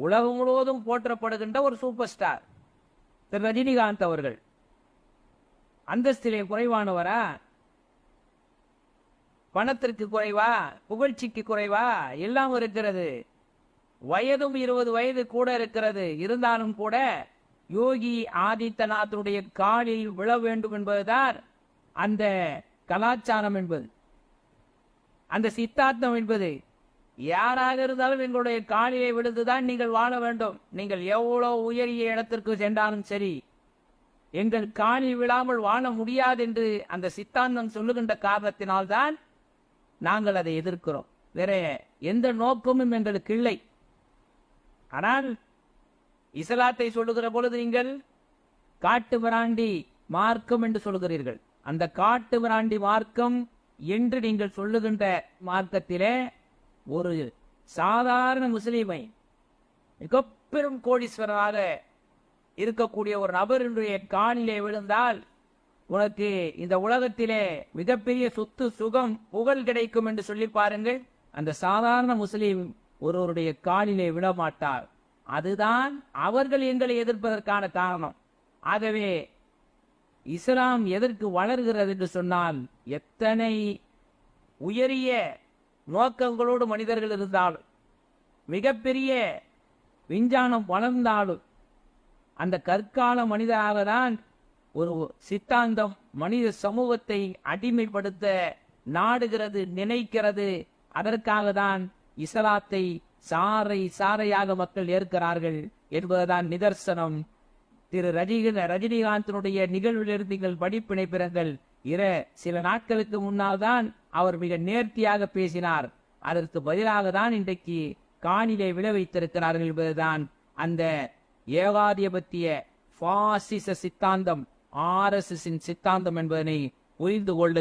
உலகம் முழுவதும் போற்றப்படுகின்ற ஒரு சூப்பர் ஸ்டார். திரு ரஜினிகாந்த் அவர்கள். அந்தஸ்திலே குறைவானவரா? பணத்திற்கு குறைவா? புகழ்ச்சிக்கு குறைவா? எல்லாம் இருக்கிறது. வயதும் இருபது வயது கூட இருக்கிறது. இருந்தாலும் கூட யோகி ஆதித்யநாத்துடைய காலில் விழ வேண்டும் என்பதுதான் அந்த கலாச்சாரம் என்பது. அந்த சித்தாந்தம் என்பது. யாராக இருந்தாலும் எங்களுடைய காலிலே விழுந்துதான் நீங்கள் வாழ வேண்டும். நீங்கள் எவ்வளோ உயரிய இடத்திற்கு சென்றாலும் சரி எங்கள் காலில் விழாமல் வாழ முடியாது என்று அந்த சித்தாந்தம் சொல்லுகின்ற காரணத்தினால்தான் நாங்கள் அதை எதிர்க்கிறோம். வேற எந்த நோக்கமும் எங்களுக்கு இல்லை. ஆனால் இஸ்லாத்தை சொல்லுகிற பொழுது நீங்கள் காட்டு விராண்டி மார்க்கம் என்று சொல்லுகிறீர்கள். அந்த காட்டு விராண்டி மார்க்கம் என்று நீங்கள் சொல்லுகின்ற மார்க்கத்திலே ஒரு சாதாரண முஸ்லீமை மிக பெரும் கோடீஸ்வரராக இருக்கக்கூடிய ஒரு நபருடைய காலிலே விழுந்தால் உனக்கு இந்த உலகத்திலே மிகப்பெரிய சொத்து சுகம் புகழ் கிடைக்கும் என்று சொல்லி பாருங்கள். அந்த சாதாரண முஸ்லீம் ஒருவருடைய காலிலே விழமாட்டார். அதுதான் அவர்கள் எங்களை எதிர்ப்பதற்கான காரணம். ஆகவே இஸ்லாம் எதற்கு வளர்கிறது என்று சொன்னால் எத்தனை உயரிய நோக்கங்களோடு மனிதர்கள் இருந்தாலும் மிகப்பெரிய விஞ்ஞானம் வளர்ந்தாலும் அந்த கற்கால மனிதராக தான் ஒரு சித்தாந்தம் மனித சமூகத்தை அடிமைப்படுத்த நாடுகிறது நினைக்கிறது. அதற்காக தான் இஸ்லாத்தை சாறை சாறையாக மக்கள் ஏற்கிறார்கள் என்பதுதான் நிதர்சனம். திரு ரஜினி ரஜினிகாந்தினுடைய நிகழ்விலிருந்து நீங்கள் படிப்பினை பெறுங்கள். இர சில நாட்களுக்கு முன்னால் தான் அவர் மிக நேர்த்தியாக பேசினார். அதற்கு பதிலாக தான் இன்றைக்கு காணிலே விழ வைத்திருக்கிறார்கள் என்பதுதான் அந்த ஏகாதிபத்திய பாசிச சித்தாந்தம் ஆர் எஸ் சித்தாந்தம் என்பதனை புரிந்து கொள்ள